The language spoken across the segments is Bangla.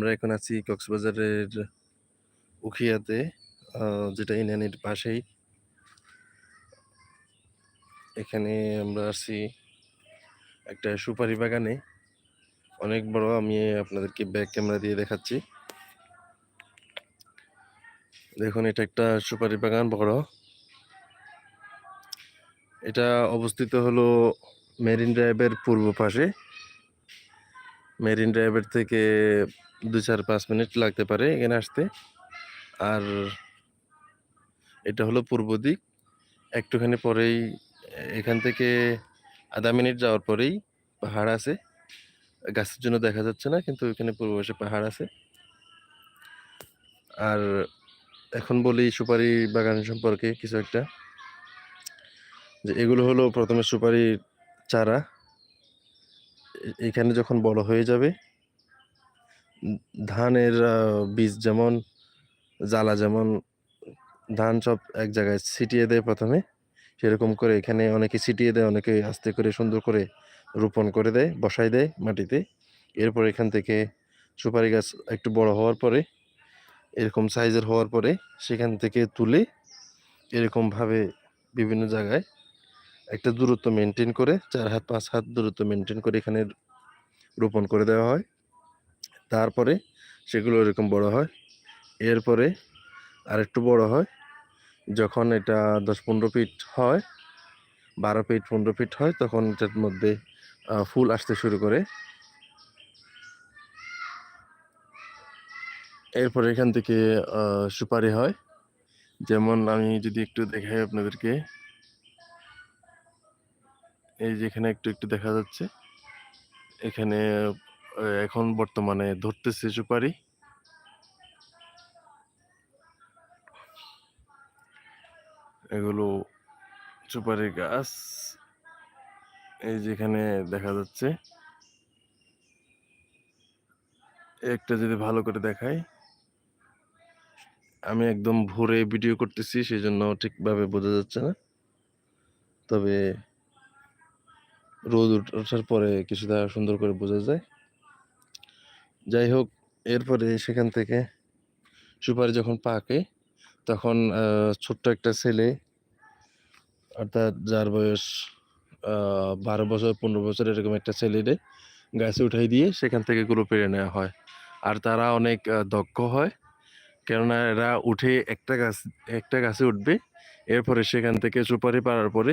আমরা এখন আছি কক্সবাজারের উখিয়াতে যেটা ইনানির পাশেই। এখানে আমরা আছি একটা সুপারি বাগানে। অনেক বড়, আমি আপনাদেরকে ব্যাক ক্যামেরা দিয়ে দেখাচ্ছি। দেখুন, এটা একটা সুপারি বাগান বড়। এটা অবস্থিত হলো মেরিন ড্রাইভের পূর্ব পাশে। মেরিন ড্রাইভের থেকে ২, ৪, ৫ মিনিট লাগতে পারে এখানে আসতে। আর এটা হলো পূর্ব দিক। একটুখানি পরেই এখান থেকে আধা মিনিট যাওয়ার পরেই পাহাড় আছে। গাছের জন্য দেখা যাচ্ছে না কিন্তু ওইখানে পূর্ব পাশে পাহাড় আছে। আর এখন বলি সুপারি বাগান সম্পর্কে কিছু একটা। যে এগুলো হলো ১ম এ সুপারির চারা। এখানে যখন বড় হয়ে যাবে ধানের বীজ যেমন জ্বালা যেমন ধান সব এক জায়গায় ছিটিয়ে দেয় প্রথমে সেরকম করে এখানে অনেকে ছিটিয়ে দেয়, অনেকে আস্তে করে সুন্দর করে রোপণ করে দেয়, বসায় দেয় মাটিতে। এরপর এখান থেকে সুপারি গাছ একটু বড় হওয়ার পরে এরকম সাইজের হওয়ার পরে সেখান থেকে তুলে এরকমভাবে বিভিন্ন জায়গায় একটা দূরত্ব মেনটেন করে চার হাত পাঁচ হাত দূরত্ব মেনটেন করে এখানে রোপণ করে দেওয়া হয়। তারপরে সেগুলো এরকম বড় হয়। এরপরে আরেকটু বড় হয়। যখন এটা দশ পনেরো ফিট হয়, ১২ ফিট ১৫ ফিট হয় তখন এটার মধ্যে ফুল আসতে শুরু করে। এরপরে এখান থেকে সুপারি হয়। যেমন আমি যদি একটু দেখাই আপনাদেরকে। এই যে এখানে একটু, একটু দেখা যাচ্ছে। এখানে এখন বর্তমানে ধরতেছে সুপারি। এগুলো সুপারি গাছ। এই যেখানে দেখা যাচ্ছে। একটা যদি ভালো করে দেখাই। আমি একদম ভোরে ভিডিও করতেছি সেই জন্য ঠিকভাবে বোঝা যাচ্ছে না। তবে রোদ ওঠার পরে কিছুটা সুন্দর করে বোঝা যায়। যাই হোক, এরপরে সেখান থেকে সুপারি যখন পাকে, তখন ছোট্ট একটা ছেলে, অর্থাৎ যার বয়স বারো বছর ১৫ বছর, এরকম একটা ছেলেরে গাছে উঠাই দিয়ে সেখান থেকে এগুলো পেরে নেওয়া হয়। আর তারা অনেক দক্ষ হয়। কেননা এরা উঠে একটা গাছ, একটা গাছে উঠবে। এরপরে সেখান থেকে সুপারি পাড়ার পরে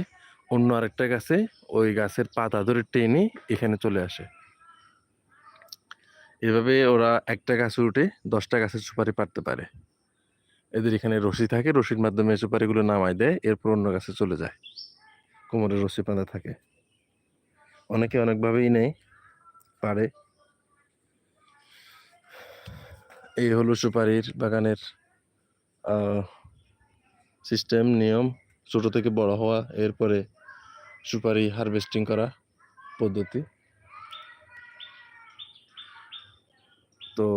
অন্য আরেকটা গাছে ওই গাছের পাতা ধরে টেনে এখানে চলে আসে। এভাবে ওরা একটা গাছে উঠে দশটা গাছের সুপারি পারতে পারে। এদের এখানে রশি থাকে, রশির মাধ্যমে সুপারিগুলো নামায় দেয়। এরপর অন্য গাছে চলে যায়। কোমরে রশি বাঁধা থাকে। অনেকে অনেকভাবেই নেয়, পারে। এই হলো সুপারির বাগানের সিস্টেম, নিয়ম। ছোট থেকে বড় হওয়া, এরপরে সুপারি হারভেস্টিং করা পদ্ধতি। তো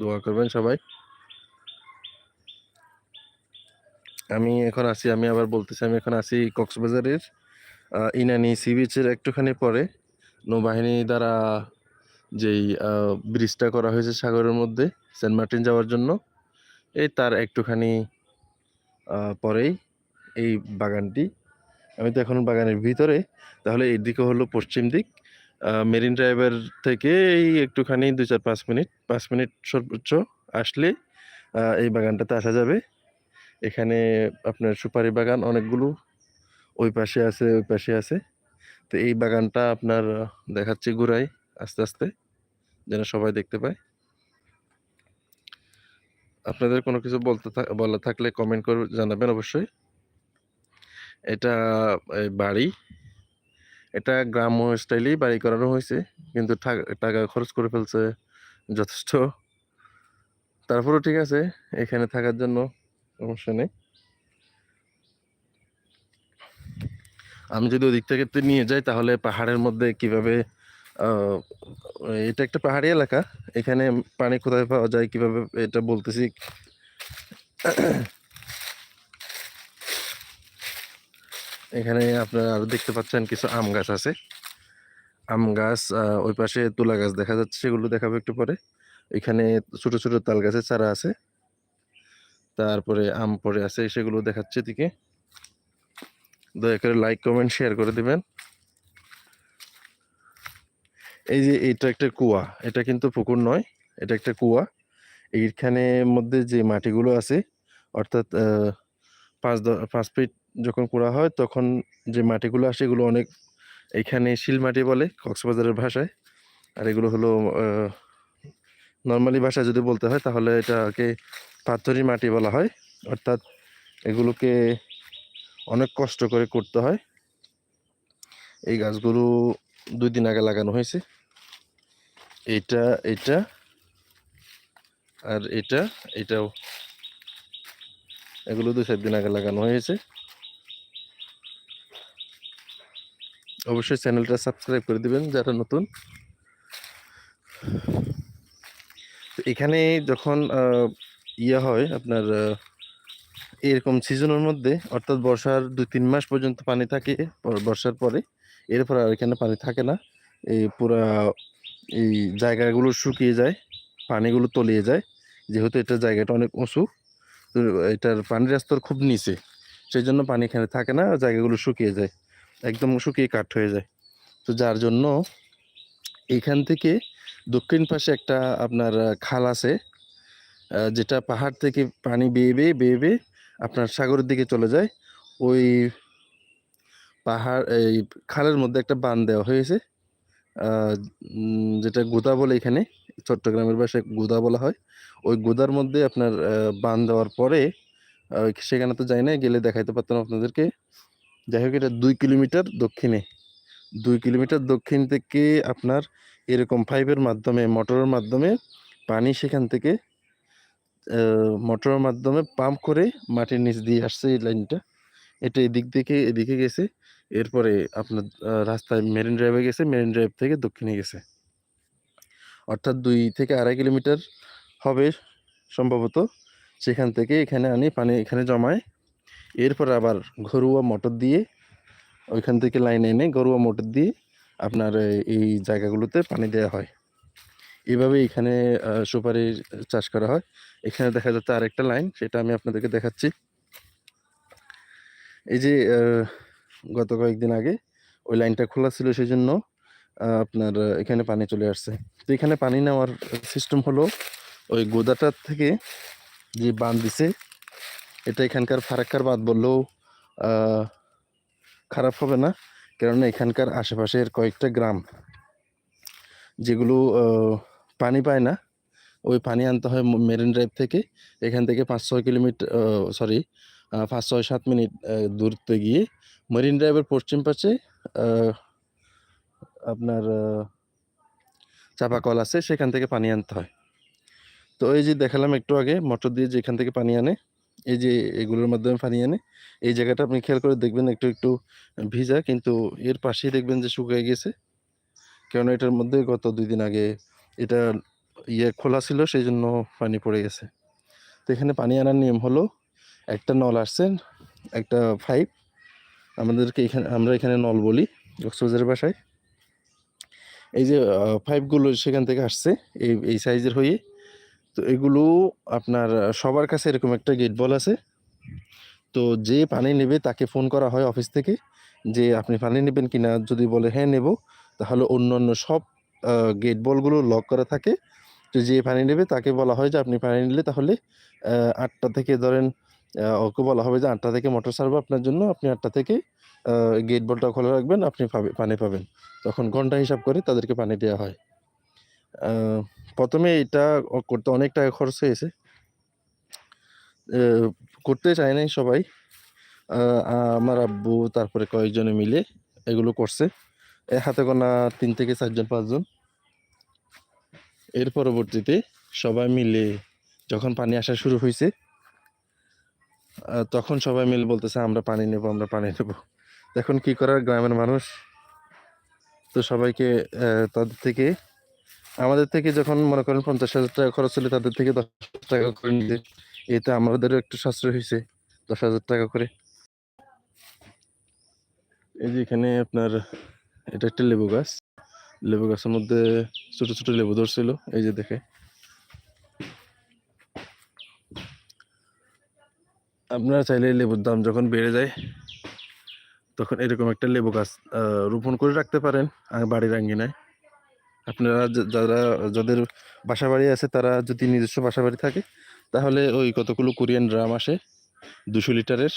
দোয়া করবেন সবাই। আমি এখন আসি আমি আবার বলতেছি আমি এখন আছি কক্সবাজারের ইনানি সি বিচের একটুখানি পরে নৌবাহিনী দ্বারা যেই ব্রিজটা করা হয়েছে সাগরের মধ্যে সেন্ট মার্টিন যাওয়ার জন্য, এই তার একটুখানি পরেই এই বাগানটি। আমি তো এখন বাগানের ভিতরে। তাহলে এইদিকে হলো পশ্চিম দিক। মেরিন ড্রাইভের থেকে এই একটুখানি ২, ৪, ৫ মিনিট পাঁচ মিনিট সর্বোচ্চ আসলে এই বাগানটাতে আসা যাবে। এখানে আপনার সুপারি বাগান অনেকগুলো। ওই পাশে আছে, ওই পাশে আছে। তো এই বাগানটা আপনার দেখাচ্ছি ঘুরাই আস্তে, আস্তে। যেন সবাই দেখতে পায়। আপনাদের কোনো কিছু বলতে থা বলার থাকলে কমেন্ট করে জানাবেন অবশ্যই। এটা বাড়ি। এটা গ্রাম্য স্টাইলেই বাড়ি করানো হয়েছে কিন্তু টাকা খরচ করে ফেলছে যথেষ্ট। তারপরেও ঠিক আছে। এখানে থাকার জন্য সমস্যা নেই। আমি যদি ওদিক থেকে নিয়ে যাই, তাহলে পাহাড়ের মধ্যে কীভাবে এটা একটা পাহাড়ি এলাকা। এখানে পানি কোথায় পাওয়া যায়, কীভাবে এটা বলতেছি। এখানে আপনারা আরও দেখতে পাচ্ছেন কিছু আম গাছ আছে। আম গাছ ওই পাশে তুলা গাছ দেখা যাচ্ছে সেগুলো দেখাবো একটু পরে। এখানে ছোট, ছোট তাল গাছের চারা আছে। তারপরে আম পড়ে আছে সেগুলো দেখাচ্ছে দিকে দয়া করে লাইক, কমেন্ট, শেয়ার করে দিবেন। এই যে এটা একটা কুয়া। এটা কিন্তু পুকুর নয়। এটা একটা কুয়া। এইখানে মধ্যে যে মাটিগুলো আছে অর্থাৎ আ ৫ দ ৫ ফিট যখন কুড়া হয় তখন যে মাটিগুলো আসে এগুলো অনেক এখানে শিল মাটি বলে কক্সবাজারের ভাষায়। আর এগুলো হলো নর্মালি ভাষায় যদি বলতে হয় তাহলে এটাকে পাথরি মাটি বলা হয়। অর্থাৎ এগুলোকে অনেক কষ্ট করে করতে হয়। এই গাছগুলো দুই দিন আগে লাগানো হয়েছে। এইটা, এইটা আর এটা, এটাও। এগুলো ২-৪ দিন আগে লাগানো হয়েছে। অবশ্যই চ্যানেলটা সাবস্ক্রাইব করে দিবেন যারা নতুন। এখানে যখন ইয়ে হয় আপনার এরকম সিজনের মধ্যে, অর্থাৎ বর্ষার ২-৩ মাস পর্যন্ত পানি থাকে বর্ষার পরে। এরপর আর এখানে পানি থাকে না। এই পুরা, এই জায়গাগুলো শুকিয়ে যায়। পানিগুলো তলিয়ে যায়। যেহেতু এটা জায়গাটা অনেক উঁচু। এটার পানির স্তর খুব নিচে। সেই জন্য পানি এখানে থাকে না। জায়গাগুলো শুকিয়ে যায়। একদম শুকিয়ে কাঠ হয়ে যায়। তো যার জন্য এইখান থেকে দক্ষিণ পাশে একটা আপনার খাল আছে। যেটা পাহাড় থেকে পানি বেয়ে, বেয়ে, বেয়ে, বেয়ে আপনার সাগরের দিকে চলে যায়। ওই পাহাড় এই খালের মধ্যে একটা বাঁধ দেওয়া হয়েছে। যেটা গুদা বলে এখানে। চট্টগ্রামের ভাষায় গুদা বলা হয়। ওই গুদার মধ্যে আপনার বান দেওয়ার পরে সেখানে তো যাই নাই। গেলে দেখাইতে পারতাম আপনাদেরকে। যাই হোক, এটা দুই কিলোমিটার দক্ষিণে। দুই কিলোমিটার দক্ষিণ থেকে আপনার এরকম পাইপের মাধ্যমে মোটরের মাধ্যমে পানি সেখান থেকে মোটরের মাধ্যমে পাম্প করে মাটির নিচ দিয়ে আসছে এই লাইনটা। এটা এদিক থেকে এদিকে গেছে। এরপরে আপনার রাস্তায় মেরিন ড্রাইভে গেছে। মেরিন ড্রাইভ থেকে দক্ষিণে গেছে। অর্থাৎ দুই থেকে ২.৫ কিলোমিটার হবে সম্ভবত। সেখান থেকে এখানে আনি, পানি এখানে জমায়। এরপর আবার ঘরোয়া মোটর দিয়ে ওইখান থেকে লাইন এনে ঘরোয়া মোটর দিয়ে আপনার এই জায়গাগুলোতে পানি দেওয়া হয়। এভাবে এখানে সুপারির চাষ করা হয়। এখানে দেখা যাচ্ছে আরেকটা লাইন, সেটা আমি আপনাদেরকে দেখাচ্ছি। এই যে গত কয়েকদিন আগে ওই লাইনটা খোলা ছিল সেই জন্য আপনার এখানে পানি চলে আসছে। তো এখানে পানি নেওয়ার সিস্টেম হলো ওই গোদাটার থেকে যে বাঁধ দিছে এটা এখানকার ফারাক্কার বাঁধ বললেও খারাপ হবে না। কেননা এখানকার আশেপাশের কয়েকটা গ্রাম, যেগুলো পানি পায় না। ওই পানি আনতে হয় মেরিন ড্রাইভ থেকে। এখান থেকে পাঁচ ছয় কিলোমিটার সরি, আ ৫-৬-৭ মিনিট, আ, দূরত্বে গিয়ে মেরিন ড্রাইভের পশ্চিম পাশে আপনার, আ, চাপাকল আছে, সেখান থেকে পানি আনতে হয়। তো এই যে দেখালাম একটু আগে, মোটর দিয়ে যেখান থেকে পানি আনে। এই যে এগুলোর মাধ্যমে পানি আনে। এই জায়গাটা আপনি খেয়াল করে দেখবেন একটু, একটু ভিজা কিন্তু এর পাশেই দেখবেন যে শুকিয়ে গেছে। কেননা এটার মধ্যে গত ২ দিন আগে এটা ইয়ে খোলা ছিল সেই জন্য পানি পড়ে গেছে। তো এখানে পানি আনার নিয়ম হলো একটা নল আসছে, একটা পাইপ আমাদেরকে এখানে আমরা এখানে নল বলি কক্সবাজারের ভাষায়। এই যে পাইপগুলো সেখান থেকে আসছে এই, এই সাইজের হয়ে। তো এগুলো আপনার সবার কাছে এরকম একটা গেট বল আছে। তো যে পানি নেবে তাকে ফোন করা হয় অফিস থেকে যে, "আপনি পানি নিবেন কিনা?" যদি বলে, "হ্যাঁ, নেব।" তাহলে অন্যান্য সব গেট বলগুলো লক করা থাকে। তো যে পানি নেবে তাকে বলা হয় যে, "আপনি পানি নিলে তাহলে আটটা থেকে ধরেন ওকে বলা হবে যে আটটা থেকে মোটর ছাড়বো আপনার জন্য। আপনি আটটা থেকে গেট বলটা খোলা রাখবেন। আপনি পাবে পানি পাবেন।" তখন ঘণ্টা হিসাব করে তাদেরকে পানি দেওয়া হয়। আ ১ম এ এটা করতে অনেক টাকা খরচ হয়েছে। করতে চায় নাই সবাই। আমার আব্বু তারপরে কয়েকজনে মিলে এগুলো করছে। এ হাতে গোনা তিন থেকে চারজন পাঁচজন এর পরবর্তীতে সবাই মিলে যখন পানি আসা শুরু হয়েছে তখন সবাই মিলে বলতেছে, "আমরা পানি নেব, আমরা পানি নেব।" এখন কি করার গ্রামের মানুষ তো সবাইকে তাদের থেকে আমাদের থেকে যখন মনে করেন ৳৫০,০০০ খরচ হলে তাদের থেকে ৳১০,০০০ করে নিতে এতে আমাদেরও একটু সাশ্রয় হয়েছে দশ হাজার টাকা করে। এই যে এখানে আপনার এটা একটা লেবু গাছ। লেবু গাছের মধ্যে ছোট ছোট লেবু ধরছিল এই যে দেখে আপনারা চাইলে লেবুর দাম যখন বেড়ে যায় তখন এরকম একটা লেবু গাছ রোপণ করে রাখতে পারেন বাড়ির আঙ্গিনায় আপনারা যারা, যাদের বাসা বাড়ি আছে, তারা যদি নিজস্ব বাসা বাড়ি থাকে, তাহলে ওই কতগুলো কোরিয়ান ড্রাম আসে? দুশো লিটারের।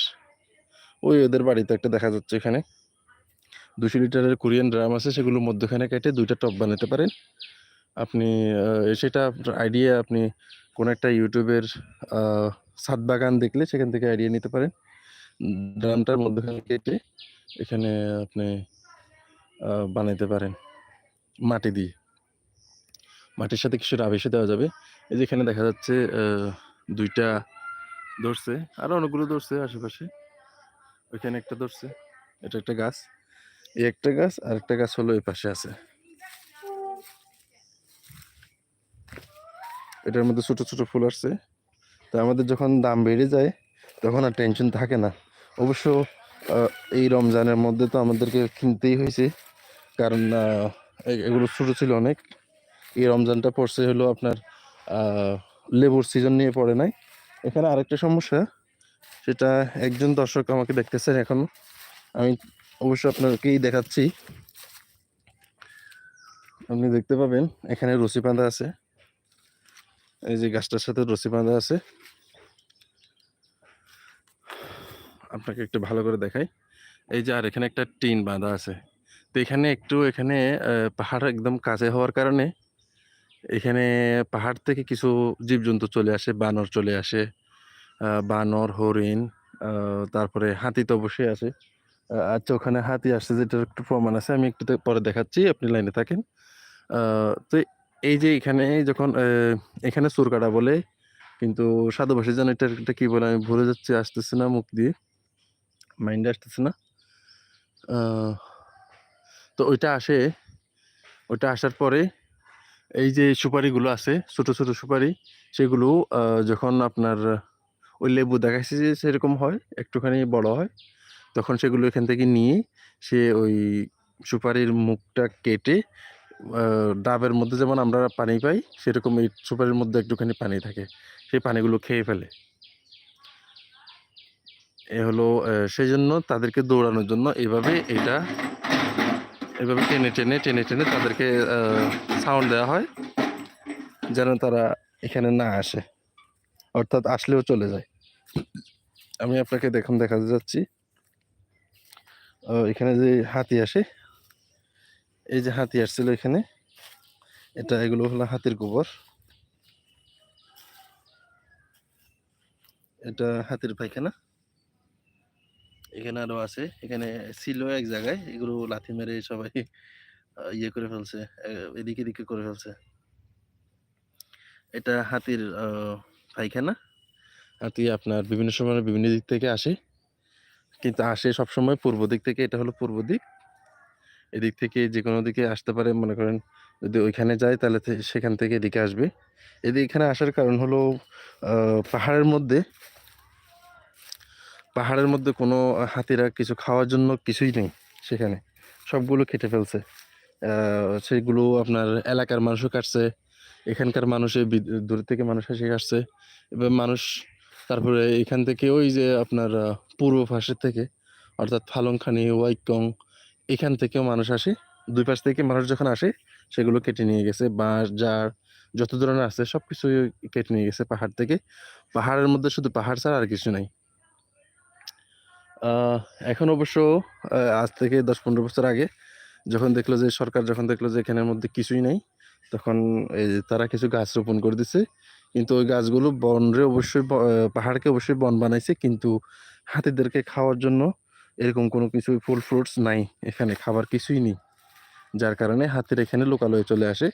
ওই ওদের বাড়িতে একটা দেখা যাচ্ছে এখানে। দুশো লিটারের কোরিয়ান ড্রাম আছে সেগুলো মধ্যখানে কেটে দুইটা টপ বানাতে পারেন। আপনি সেটা আইডিয়া আপনি কোনো একটা ইউটিউবের ছাদ বাগান দেখলে সেখান থেকে আইডিয়া নিতে পারেন। ড্রামটার মধ্যখানে কেটে এখানে আপনি বানাইতে পারেন। মাটি দিয়ে। মাটির সাথে কিছু রাবিশে দেওয়া যাবে। এই যে এখানে দেখা যাচ্ছে দুইটা ধরছে। আরও অনেকগুলো ধরছে আশেপাশে। ওইখানে একটা ধরছে। এটা একটা গাছ। এই একটা গাছ আর একটা গাছ হলো এই পাশে আছে। এটার মধ্যে ছোট ছোট ফুল আসছে। তা আমাদের যখন দাম বেড়ে যায়, তখন আর টেনশন থাকে না। অবশ্য এই রমজানের মধ্যে তো আমাদেরকে কিনতেই হয়েছে। কারণ এগুলো ছোট ছিল অনেক। এই রমজানটা পড়ছে হলো আপনার লেবুর সিজন নিয়ে পড়ে নাই। এখানে আরেকটা সমস্যা, সেটা একজন দর্শক আমাকে দেখতেছেন এখন। আমি অবশ্য আপনাকেই দেখাচ্ছি। আপনি দেখতে পাবেন, এখানে রসি বাঁধা আছে। এই যে গাছটার সাথে রসি বাঁধা আছে। আপনাকে একটু ভালো করে দেখাই। এই যে আর এখানে একটা টিন বাঁধা আছে। তো এখানে একটু এখানে পাহাড় একদম কাছে হওয়ার কারণে এখানে পাহাড় থেকে কিছু জীবজন্তু চলে আসে, বানর চলে আসে বানর, হরিণ তারপরে হাতি তো অবশ্যই আছে। আচ্ছা ওখানে হাতি আসছে যেটার একটু প্রমাণ আছে, আমি একটু পরে দেখাচ্ছি, আপনি লাইনে থাকেন। তো এই যে এখানে যখন এখানে চুরকাটা বলে, কিন্তু সাধু ভাষী যেন এটা এটা কি বলে, আমি ভুলে যাচ্ছি, আসতেছে না মুখ দিয়ে, মাইন্ডে আসতেছে না। তো ওইটা আসে, ওইটা আসার পরে এই যে সুপারিগুলো আছে, ছোট ছোট সুপারি, সেগুলো যখন আপনার, ওই লেবু দেখাচ্ছে যে সেরকম হয়, একটুখানি বড় হয়, তখন সেগুলো এখান থেকে নিয়ে সে ওই সুপারির মুখটা কেটে ডাবের মধ্যে যেমন আমরা পানি পাই, সেরকম এই সুপারির মধ্যে একটুখানি পানি থাকে, সেই পানিগুলো খেয়ে ফেলে। এ হলো সেই জন্য তাদেরকে দৌড়ানোর জন্য এভাবে এটা এভাবে টেনে টেনে টেনে টেনে তাদেরকে সাউন্ড দেওয়া হয়, যেন তারা এখানে না আসে, অর্থাৎ আসলেও চলে যায়। আমি আপনাকে দেখুন, দেখাতে যাচ্ছি। এখানে যে হাতি আসে, এই যে হাতি আসছিল এখানে, এটা এগুলো হলো হাতির গোবর। এটা হাতির পায়খানা। এখানে আরও আছে। এখানে ছিল এক জায়গায়। এগুলো লাথি মেরে সবাই ইয়ে করে ফেলছে এদিকে এদিকে করে ফেলছে। এটা হাতির পায়খানা। হাতি আপনার বিভিন্ন সময় বিভিন্ন দিক থেকে আসে। কিন্তু আসে সবসময় পূর্ব দিক থেকে। এটা হলো পূর্ব দিক। এদিক থেকে যে কোনো দিকে আসতে পারে। মনে করেন যদি ওইখানে যায় তাহলে সেখান থেকে এদিকে আসবে। এদিকে এখানে আসার কারণ হলো পাহাড়ের মধ্যে পাহাড়ের মধ্যে কোনো হাতিরা কিছু খাওয়ার জন্য কিছুই নেই সেখানে। সবগুলো কেটে ফেলছে। সেগুলো আপনার এলাকার মানুষও কাটছে, এখানকার মানুষে দূর থেকে মানুষ এসে কাটছে। এবার মানুষ, তারপরে এখান থেকে ওই যে আপনার পূর্ব পাশের থেকে, অর্থাৎ ফালংখানি, ওয়াইকং, এখান থেকেও মানুষ আসে। দুই পাশ থেকে মানুষ যখন আসে, সেগুলো কেটে নিয়ে গেছে। বাঁশ, জার, যত ধরনের আছে সব কিছু কেটে নিয়ে গেছে পাহাড় থেকে। পাহাড়ের মধ্যে শুধু পাহাড় ছাড়া আর কিছু নাই। এখন অবশ্য আজ থেকে দশ পনেরো বছর আগে যখন দেখল যে সরকার যখন দেখল যে এখানের মধ্যে কিছুই নাই, তখন এই তারা কিছু গাছ রোপণ করে দিছে। কিন্তু ওই গাছগুলো বনরে অবশ্যই পাহাড়কে অবশ্যই বন বানাইছে, কিন্তু হাতিদেরকে খাওয়ার জন্য এরকম কোনো কিছু ফুল ফ্রুটস নাই, এখানে খাবার কিছুই নেই। যার কারণে হাতির এখানে লোকালয়ে চলে আসে।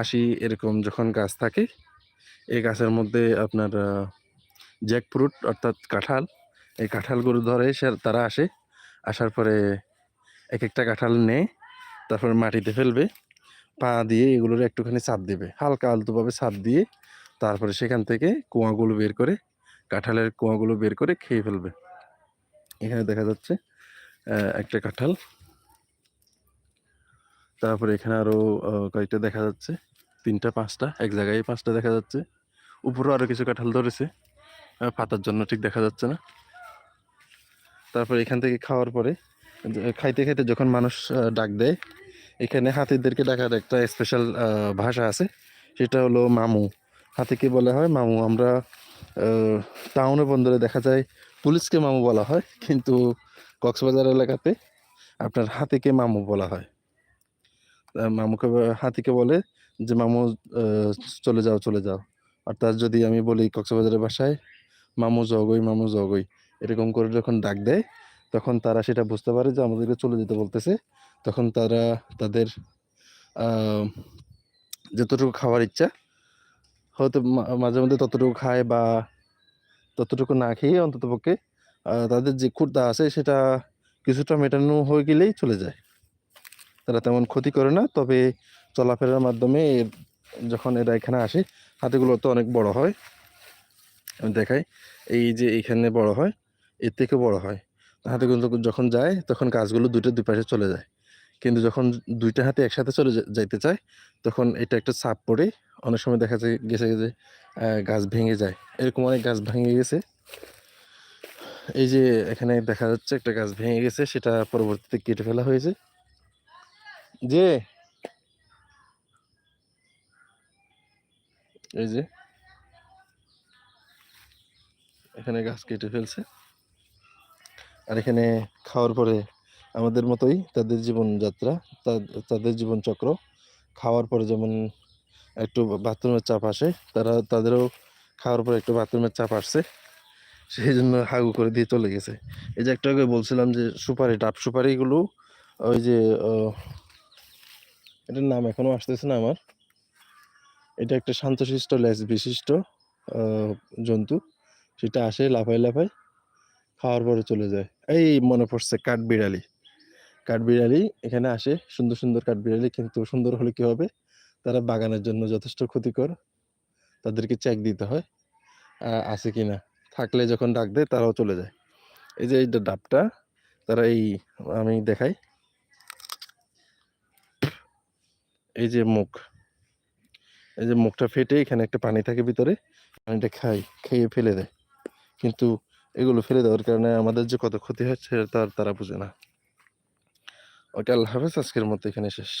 আসি এরকম যখন গাছ থাকে, এই গাছের মধ্যে আপনার জ্যাক ফ্রুট অর্থাৎ কাঁঠাল এই কাঁঠালগুলো ধরে সে তারা আসে আসার পরে এক একটা কাঁঠাল নেয়, তারপর মাটিতে ফেলবে পা দিয়ে এগুলোর একটুখানি চাপ দেবে হালকা আলতোভাবে চাপ দিয়ে তারপরে সেখান থেকে কুয়াগুলো বের করে, কাঁঠালের কুয়াগুলো বের করে খেয়ে ফেলবে এখানে দেখা যাচ্ছে একটা কাঁঠাল তারপরে এখানে আরও কয়েকটা দেখা যাচ্ছে। তিনটা, পাঁচটা, এক জায়গায় পাঁচটা দেখা যাচ্ছে। উপরেও আরও কিছু কাঁঠাল ধরেছে। পাতার জন্য ঠিক দেখা যাচ্ছে না। তারপরে এখান থেকে খাওয়ার পরে খাইতে, খাইতে যখন মানুষ ডাক দেয়, এখানে হাতিদেরকে ডাকার একটা স্পেশাল ভাষা আছে। সেটা হলো মামু। হাতিকে বলা হয় মামু। আমরা টাউনে বন্দরে দেখা যায় পুলিশকে মামু বলা হয়। কিন্তু কক্সবাজার এলাকাতে আপনার হাতিকে মামু বলা হয়। মামুকে হাতিকে বলে যে, "মামু চলে যাও, চলে যাও।" অর্থাৎ যদি আমি বলি কক্সবাজারের ভাষায়, "মামু জগই, মামু জগই।" এরকম করে যখন ডাক দেয়, তখন তারা সেটা বুঝতে পারে যে আমাদেরকে চলে যেতে বলতেছে। তখন তারা তাদের যতটুকু খাওয়ার ইচ্ছা হয়তো মাঝে মধ্যে ততটুকু খায় বা ততটুকু না খেয়ে অন্ততপক্ষে আ তাদের যে ক্ষুধা আছে সেটা কিছুটা মেটানো হয়ে গেলেই চলে যায়। তারা তেমন ক্ষতি করে না। তবে চলাফেরার মাধ্যমে যখন এরা এখানে আসে, হাতিগুলো তো অনেক বড় হয়। আমি দেখাই। এই যে এইখানে বড় হয়, এর থেকে বড় হয়। হাতে কিন্তু যখন যায় তখন গাছগুলো ২ টা ২ পাশে চলে যায়। কিন্তু যখন দুইটা হাতে একসাথে চলে যাইতে চায়, তখন এটা একটা চাপ পড়ে অনেক সময় দেখা যায় গেছে যে গাছ ভেঙে যায়। এরকম অনেক গাছ ভেঙে গেছে। এই যে এখানে দেখা যাচ্ছে একটা গাছ ভেঙে গেছে সেটা পরবর্তীতে কেটে ফেলা হয়েছে। যে এই যে এখানে গাছ কেটে ফেলছে। আর এখানে খাওয়ার পরে আমাদের মতোই তাদের জীবনযাত্রা, তাদের জীবনচক্র। খাওয়ার পরে যেমন একটু বাথরুমের চাপ আসে, তারা তাদেরও খাওয়ার পরে একটু বাথরুমের চাপ আসছে। সেইজন্য হাগু করে দিয়ে চলে গেছে। এই যে একটা আগে বলছিলাম যে সুপারি, ডাব সুপারিগুলো ওই যে এটার নাম এখনও আসতেছে না আমার। এটা একটা শান্তশিষ্ট লেজ বিশিষ্ট জন্তু। সেটা আসে লাফায়, লাফায় খাওয়ার পরে চলে যায়। এই মনে পড়ছে কাঠবিড়ালি। কাঠবিড়ালি এখানে আসে সুন্দর, সুন্দর কাঠবিড়ালি কিন্তু সুন্দর হলে কি হবে? তারা বাগানের জন্য যথেষ্ট ক্ষতিকর। তাদেরকে চেক দিতে হয়। আছে কিনা। থাকলে যখন ডাক দেয় তারাও চলে যায়। এই যে এই ডাবটা তারা এই আমি দেখাই। এই যে মুখ। এই যে মুখটা ফেটে এখানে একটা পানি থাকে ভিতরে। পানিটা খাই খেয়ে ফেলে দেয়। কিন্তু এগুলো ফেলে দেওয়ার কারণে আমাদের যে কত ক্ষতি হয় তার তারা বুঝে না। ওকে, আল্লাহ হাফেজ। আজকের মতো এখানে শেষ।